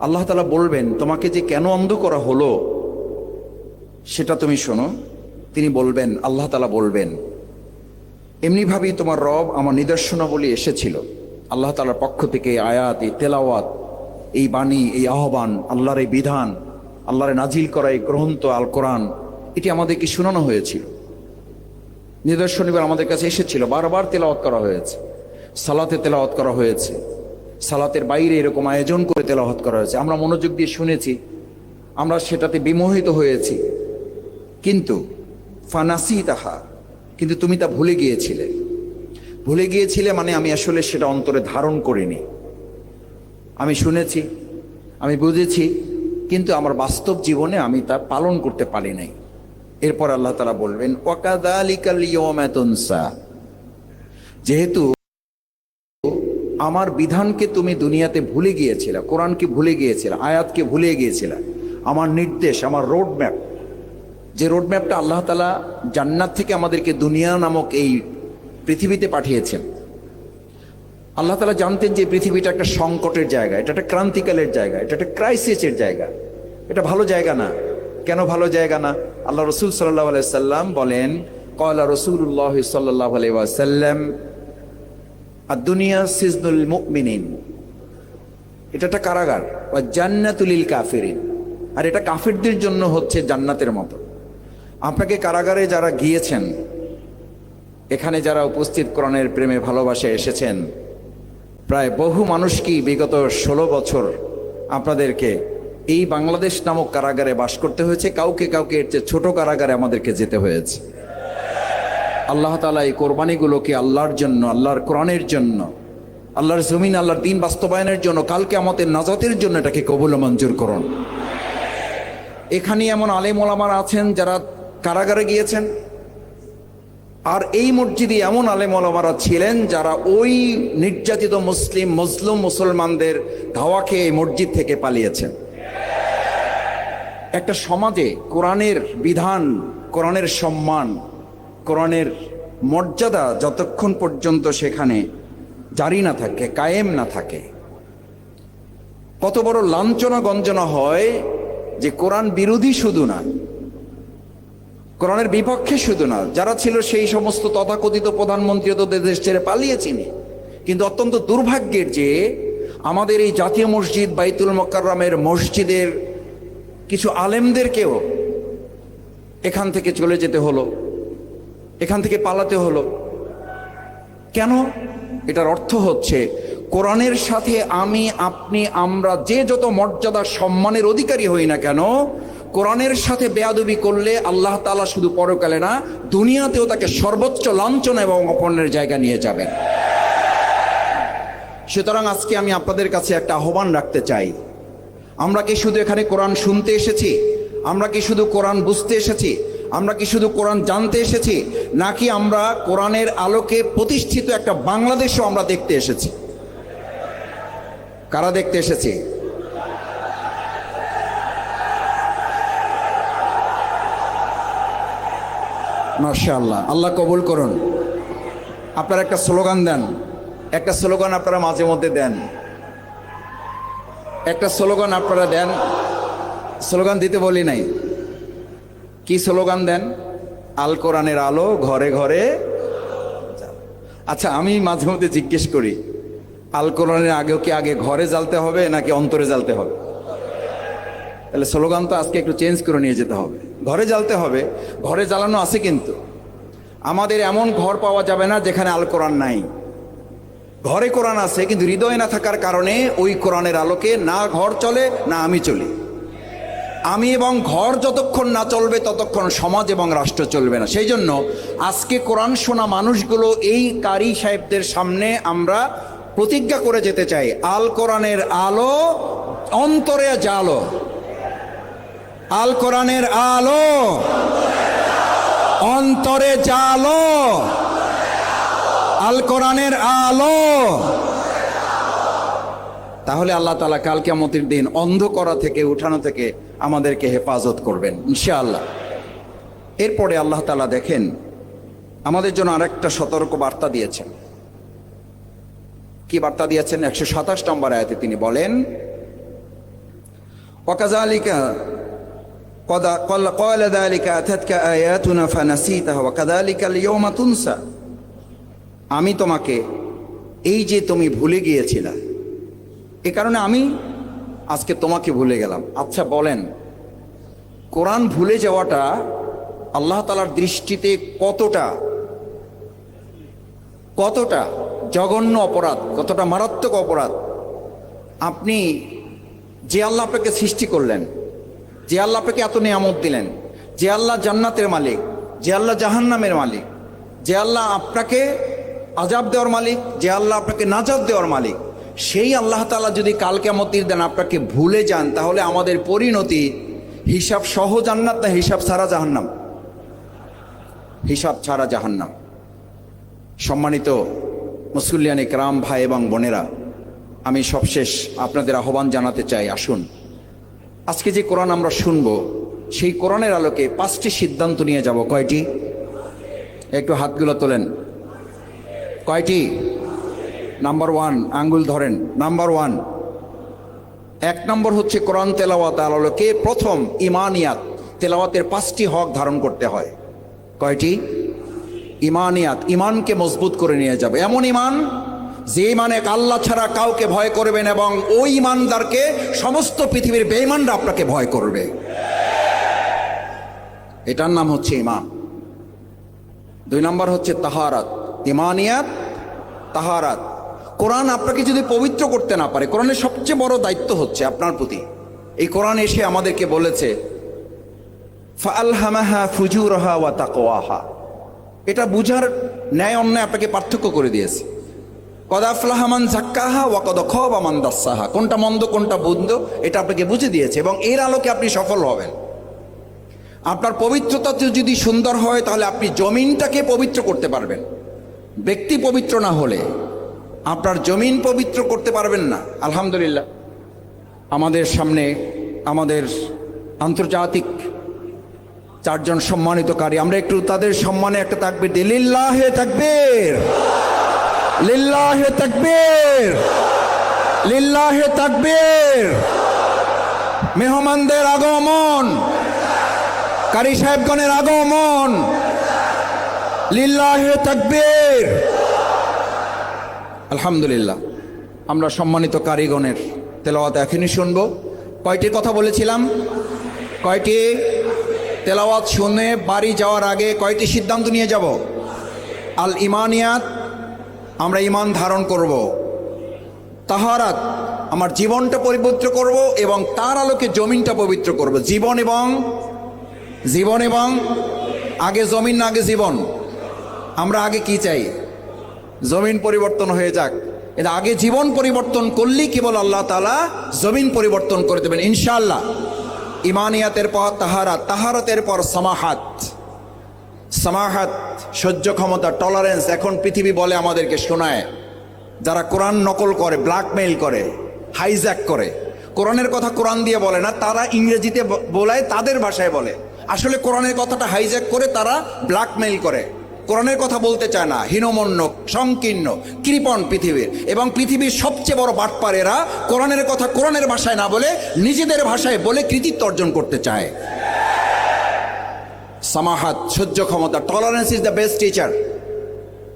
আল্লাহ তালা বলবেন, তোমাকে যে কেন অন্ধ করা হলো, সেটা তুমি শোনো। তিনি বলবেন, আল্লাহ তালা বলবেন, এমনি এমনিভাবেই তোমার রব আমার নিদর্শনাবলী এসেছিল। আল্লাহ তালার পক্ষ থেকে আয়াত, এই তেলাওয়াত, এই বাণী, এই আহ্বান, আল্লাহর এই বিধান, আল্লাহর নাজিল করা এই গ্রন্থ আল কোরআন এটি আমাদেরকে শোনানো হয়েছিল। নিদর্শন এবার আমাদের কাছে এসেছিল। বারবার তেলাওয়াত করা হয়েছে। সালাতে তেলাওয়াত করা হয়েছে। সালাতের বাইরে এরকম আয়োজন করে তেলাওয়াত করা হয়েছে। আমরা মনোযোগ দিয়ে শুনেছি, আমরা সেটাতে বিমোহিত হয়েছি। কিন্তু ফানাসি তাহা কিন্তু তুমি তা ভুলে গিয়েছিলে। ভুলে গিয়েছিলে মানে আমি আসলে সেটা অন্তরে ধারণ করিনি। আমি শুনেছি, আমি বুঝেছি, কিন্তু আমার বাস্তব জীবনে আমি তা পালন করতে পারি নাই। এরপর আল্লাহ তালা বলবেন ওয়াকাদালিকাল ইয়মাতুনসা যেহেতু আমার বিধানকে তুমি দুনিয়াতে ভুলে গিয়েছিলে, কোরআনকে ভুলে গিয়েছিলে, আয়াতকে ভুলে গিয়েছিলে। আমার নির্দেশ, আমার রোড ম্যাপ যে রোড ম্যাপটা আল্লাহ তালা জান্নাত থেকে আমাদেরকে দুনিয়া নামক এই পৃথিবীতে পাঠিয়েছেন। আল্লাহ তালা জানতেন যে পৃথিবীটা একটা সংকটের জায়গা, এটা একটা ক্রান্তিকালের জায়গা, এটা একটা ক্রাইসিসের জায়গা। এটা ভালো জায়গা না। কেন ভালো জায়গা না? আল্লাহ রসুল সাল্লাহ সাল্লাম বলেন কয়লা রসুল্লাহ সাল্লাহ সাল্লাম আর দুনিয়া সিজনুল মুমিনিন। এটা একটা কারাগার বা জান্নাতুলিল কাফিরিন। আর এটা কাফিরদের জন্য হচ্ছে জান্নাতের মতো। আপনাকে কারাগারে যারা গিয়েছেন, এখানে যারা উপস্থিত করণের প্রেমে ভালোবাসে এসেছেন, প্রায় বহু মানুষকেই বিগত ষোলো বছর আপনাদেরকে এই বাংলাদেশ নামক কারাগারে বাস করতে হয়েছে? কাউকে কাউকে এর চেয়ে ছোট কারাগারে আমাদেরকে যেতে হয়েছে। আল্লাহ তালা এই কোরবানিগুলোকে আল্লাহর জন্য, আল্লাহর কোরআনের জন্য, আল্লাহর জমিন, আল্লাহর দিন বাস্তবায়নের জন্য কালকে আমাদের নাজাতের জন্য এটাকে কবুল মঞ্জুর করুন। এখানে এমন আলেম ওলামার আছেন যারা কারাগারে গিয়েছেন। আর এই মসজিদে এমন আলেম ওলামারা ছিলেন যারা ওই নির্যাতিত মুসলিম মুসলিম মুসলমানদের ধাওয়াকে এই মসজিদ থেকে পালিয়েছেন। একটা সমাজে কোরআনের বিধান, কোরআনের সম্মান কোরআনের মর্যাদা যতক্ষণ পর্যন্ত সেখানে জারি না থাকে, কায়েম না থাকে। কত বড় লাঞ্ছনা গঞ্জনা হয় যে কোরআন বিরোধী শুধু না, কোরআনের বিপক্ষে শুধু না, যারা ছিল সেই সমস্ত তথাকথিত প্রধানমন্ত্রী তো দেশ ছেড়ে পালিয়েছিনি কিন্তু অত্যন্ত দুর্ভাগ্যের যে আমাদের এই জাতীয় মসজিদ বাইতুল মক্কাররামের মসজিদের কিছু আলেমদেরকেও এখান থেকে চলে যেতে হলো। এখান থেকে পালাতে হলো। কেন? এটার অর্থ হচ্ছে, কোরআনের সাথে আমি, আপনি, আমরা যে যত মর্যাদা, সম্মানের অধিকারী হই না কেন, কোরআনের সাথে বেয়াদবি করলে আল্লাহ তালা শুধু পরকালে না, দুনিয়াতেও তাকে সর্বোচ্চ লাঞ্ছনা এবং অপর্ণের জায়গা নিয়ে যাবেন। সুতরাং আজকে আমি আপনাদের কাছে একটা আহ্বান রাখতে চাই। আমরা কি শুধু এখানে কোরআন শুনতে এসেছি? আমরা কি শুধু কোরআন বুঝতে এসেছি? আমরা কি শুধু কোরআন জানতে এসেছি, নাকি আমরা কোরআনের আলোকে প্রতিষ্ঠিত একটা বাংলাদেশও আমরা দেখতে এসেছি? কারা দেখতে এসেছি? মার্শাল্লাহ আল্লাহ কবুল করুন। আপনারা একটা স্লোগান দেন। একটা স্লোগান আপনারা মাঝে মধ্যে দেন। একটা স্লোগান আপনারা দেন। স্লোগান দিতে বলি নাই। কি স্লোগান দেন? আল কোরআনের আলো ঘরে ঘরে আচ্ছা আমি মাঝে মধ্যে জিজ্ঞেস করি, আল কোরআনের আগেও কি আগে ঘরে জ্বালতে হবে নাকি অন্তরে জ্বালতে হবে? তাহলে স্লোগান তো আজকে একটু চেঞ্জ করে নিয়ে যেতে হবে। ঘরে জ্বালতে হবে, ঘরে জ্বালানো আছে কিন্তু। আমাদের এমন ঘর পাওয়া যাবে না যেখানে আল কোরআন নাই। ঘরে কোরআন আছে, কিন্তু হৃদয় না থাকার কারণে ওই কোরআনের আলোকে না ঘর চলে, না আমি চলি। আমি এবং ঘর যতক্ষণ না চলবে, ততক্ষণ সমাজ এবং রাষ্ট্র চলবে না। সেই জন্য আজকে কোরআন শোনা মানুষগুলো এই কারি সাহেবদের সামনে আমরা প্রতিজ্ঞা করে যেতে চাই। আল কোরআনের আলো অন্তরে জালো আল কোরআনের আলো অন্তরে জালো আল কোরআনের আলো তাহলে আল্লাহ তালা কাল কেমতের দিন অন্ধ করা থেকে, উঠানো থেকে আমাদেরকে হেফাজত করবেন, ইনশাআল্লাহ। এরপরে আল্লাহ তালা দেখেন, আমাদের জন্য আরেকটা সতর্ক বার্তা দিয়েছেন। কি বার্তা দিয়েছেন? একশো সাতাশ নম্বর আয়তে তিনি বলেন আমি তোমাকে, এই যে তুমি ভুলে গিয়েছিলা, এ কারণে আমি আজকে তোমাকে ভুলে গেলাম। আচ্ছা বলেন, কোরআন ভুলে যাওয়াটা আল্লাহ তালার দৃষ্টিতে কতটা কতটা জঘন্য অপরাধ, কতটা মারাত্মক অপরাধ? আপনি যে আল্লাহ আপনাকে সৃষ্টি করলেন, যে আল্লাহ আপনাকে এত নিয়ামত দিলেন, যে আল্লাহ জান্নাতের মালিক, যে আল্লাহ জাহান্নামের মালিক, যে আল্লাহ আপনাকে আজাব দেওয়ার মালিক, যে আল্লাহ আপনাকে নাজাব দেওয়ার মালিক সেই আল্লাহ তালা যদি কালকে মতির দেন আপনাকে ভুলে যান, তাহলে আমাদের পরিণতি হিসাব সহ জান্নাত না হিসাব ছাড়া জাহান্নাম? হিসাব ছাড়া জাহান্নাম। সম্মানিত মুসুল্লিয়ান ইকরাম ভাই এবং বোনেরা, আমি সবশেষ আপনাদের আহ্বান জানাতে চাই, আসুন। আজকে যে কোরআন আমরা শুনব, সেই কোরআনের আলোকে পাঁচটি সিদ্ধান্ত নিয়ে যাব। কয়টি? একটু হাতগুলো তোলেন। কয়টি? নাম্বার ওয়ান আঙ্গুল ধরেন। নাম্বার ওয়ান এক নম্বর হচ্ছে কোরআন তেলাওয়াত আলোকে প্রথম ইমানিয়াত, তেলাওয়াতের পাঁচটি হক ধারণ করতে হয়। কয়টি? ইমানিয়াত ইমানকে মজবুত করে নিয়ে যাবে। এমন ইমান যে ইমানে আল্লাহ ছাড়া কাউকে ভয় করবেন এবং ওই ইমানদারকে সমস্ত পৃথিবীর বেঈমানরা আপনাকে ভয় করবে। এটার নাম হচ্ছে ইমান দুই নম্বর হচ্ছে তাহারাত। ইমানিয়াত, তাহারাত। কোরআন আপনাকে যদি পবিত্র করতে না পারে, কোরআনের সবচেয়ে বড় দায়িত্ব হচ্ছে আপনার প্রতি। এই কোরআন এসে আমাদেরকে বলেছে ফালহামাহা ফুজুরহা ওয়া তাকওয়াহা। এটা বুঝার ন্যায় অন্যায় আপনাকে পার্থক্য করে দিয়েছে। কদাফলাহামান ঝাক্কাহা ওয়া কদ খামান দাসাহা। কোনটা মন্দ, কোনটা বন্ধ এটা আপনাকে বুঝে দিয়েছে এবং এর আলোকে আপনি সফল হবেন। আপনার পবিত্রতা যদি সুন্দর হয়, তাহলে আপনি জমিনটাকে পবিত্র করতে পারবেন। ব্যক্তি পবিত্র না হলে আপনার জমিন পবিত্র করতে পারবেন না। আলহামদুলিল্লাহ। আমাদের সামনে আমাদের আন্তর্জাতিক চারজন সম্মানিতকারী আমরা একটু তাদের সম্মানে একটা তাকবির দিই। লিল্লাহে তাকবীর। লিল্লাহে তাকবীর। লিল্লাহে তাকবীর। মেহমানদের আগমন। কারি সাহেবগণের আগমন। লিল্লাহে তাকবীর। আলহামদুলিল্লাহ। আমরা সম্মানিত কারিগণের তেলাওয়াত এখনই শুনব। কয়টির কথা বলেছিলাম? কয়টি তেলাওয়াত শুনে বাড়ি যাওয়ার আগে কয়টি সিদ্ধান্ত নিয়ে যাব? আল ইমানিয়াত, আমরা ইমান ধারণ করব। তাহারাত, আমার জীবনটা পবিত্র করব এবং তার আলোকে জমিনটা পবিত্র করব। জীবন এবং জীবন এবং, আগে জমিন না আগে জীবন। আমরা আগে কি চাই? জমিন পরিবর্তন হয়ে যাক। এটা আগে জীবন পরিবর্তন করলেই কেবল আল্লাহ তালা জমিন পরিবর্তন করে দেবেন ইনশাল্লাহ ইমানিয়াতের পর তাহারা, তাহারতের পর সমাহাত। সমাহাত, সহ্য ক্ষমতা টলারেন্স এখন পৃথিবী বলে আমাদেরকে শোনায়। যারা কোরআন নকল করে ব্ল্যাকমেইল করে হাইজ্যাক করে। কোরআনের কথা কোরআন দিয়ে বলে না, তারা ইংরেজিতে বলায় তাদের ভাষায় বলে। আসলে কোরআনের কথাটা হাইজ্যাক করে তারা ব্ল্যাকমেইল করে। কোরআনের কথা বলতে চায় না। হীনমন্য, সংকীর্ণ, কৃপণ পৃথিবীর। এবং পৃথিবীর সবচেয়ে বড় বাটপার এরা কোরআনের কথা কোরআনের ভাষায় না বলে, নিজেদের ভাষায় বলে কৃতিত্ব অর্জন করতে চায়। সামাহাত, সহ্য ক্ষমতা tolerance is the best teacher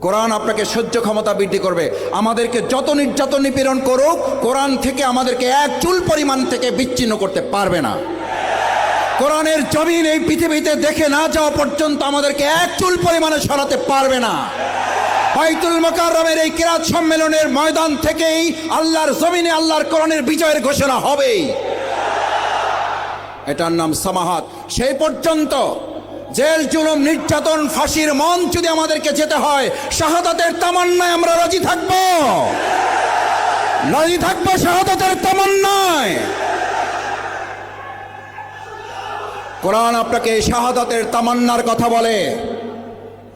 Quran আপনাকে সহ্য ক্ষমতা বৃদ্ধি করবে। আমাদেরকে যত নির্যাতন নিপীড়ন করুক, কোরআন থেকে আমাদেরকে এক চুল পরিমাণ থেকে বিচ্ছিন্ন করতে পারবে না। কোরআনের জমিন এই পৃথিবীতে দেখে না যাওয়া পর্যন্ত আমাদেরকে এক চুল পরিমাণে সরাতে পারবে না। বাইতুল মোকাররমের এই কিরাত সম্মেলনের ময়দান থেকেই আল্লাহর জমিনে আল্লাহর কোরআনের বিজয়ের ঘোষণা হবেই এটার নাম সামাহাত। সেই পর্যন্ত জেল, জুলুম, নির্যাতন, ফাঁসির মন যদি আমাদেরকে যেতে হয়, শাহাদাতের তামান্নায় আমরা রাজি থাকব। রাজি থাকব শাহাদাতের তামান্নায়। কোরআন আপনাকে শাহাদাতের তামান্নার কথা বলে।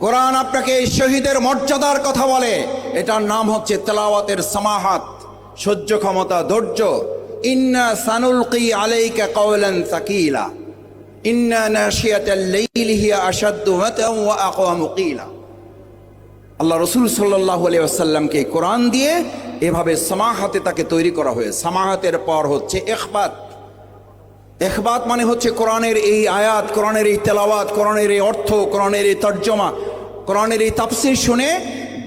কোরআন আপনাকে শহীদের মর্যাদার কথা বলে। এটার নাম হচ্ছে তেলাওয়াতের সামাহাত, সহ্য ক্ষমতা, ধৈর্য। ইন্না সানুলকি আলাইকা কওলান সাকিলা। ইন্না নাশিয়াতাল লাইলি হিয়া আশাদ্দু ওয়াতান ওয়া আকওয়ামু কিলা। আল্লাহ রসুল সাল্লাহ আলিয়াসাল্লামকে কোরআন দিয়ে এভাবে সামাহাতে তাকে তৈরি করা হয়েছে। সামাহাতের পর হচ্ছে এখবাত এখবাত মানে হচ্ছে কোরআনের এই আয়াত, কোরআনের এই তেলাওয়াত, কোরআনের এই অর্থ, কোরআনের এই তর্জমা, কোরআনের এই তাফসির শুনে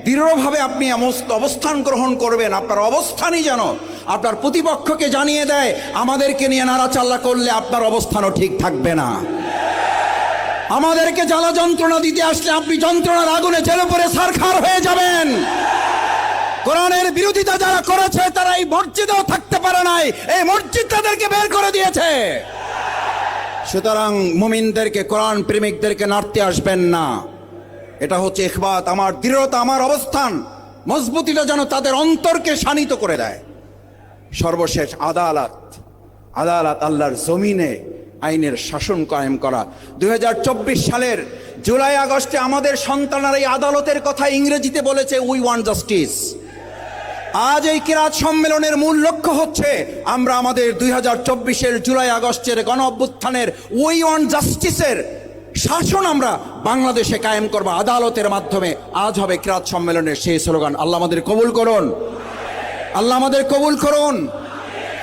দৃঢ়ভাবে আপনি অবস্থান গ্রহণ করবেন। আপনার অবস্থানই যেন আপনার প্রতিপক্ষকে জানিয়ে দেয়, আমাদেরকে নিয়ে নাড়াচাল্লা করলে আপনার অবস্থানও ঠিক থাকবে না। আমাদেরকে জ্বালা যন্ত্রণা দিতে আসলে আপনি যন্ত্রণার আগুনে জেলে পড়ে সারখার হয়ে যাবেন। কোরআনের বিরোধিতা যারা করেছে, তারা এই মসজিদেও থাকতে পারে নাই। এই মসজিদ তাদেরকে বের করে দিয়েছে। সুতরাং মুমিনদেরকে, কোরআন প্রেমিকদেরকে নাড়তে আসবেন না। এটা হচ্ছে ইখবাত, আমার দৃঢ়তা, আমার অবস্থান। মজবুতিটা যেন তাদের অন্তরকে শানিত করে দেয়। সর্বশেষ আদালত আদালত আল্লাহর জমিনে আইনের শাসন কায়েম করা। দুই হাজার চব্বিশ সালের জুলাই আগস্টে আমাদের সন্তানরা এই আদালতের কথা ইংরেজিতে বলেছে উই ওয়ান জাস্টিস আজ এই কিরাত সম্মেলনের মূল লক্ষ্য হচ্ছে আমরা আমাদের দুই হাজার চব্বিশের জুলাই আগস্টের গণ অভ্যুত্থানের উই ওয়ান জাস্টিসের শাসন আমরা বাংলাদেশে কায়েম করব। আদালতের মাধ্যমে আজ হবে কিরাত সম্মেলনের সেই স্লোগান। আল্লাহ আমাদের কবুল করুন। আল্লাহ আমাদের কবুল করুন।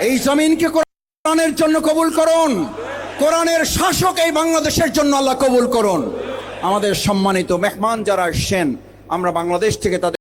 এই জমিনকে কোরআনের জন্য কবুল করুন। কোরআনের শাসক এই বাংলাদেশের জন্য আল্লাহ কবুল করুন। আমাদের সম্মানিত মেহমান যারা আসছেন, আমরা বাংলাদেশ থেকে তাদের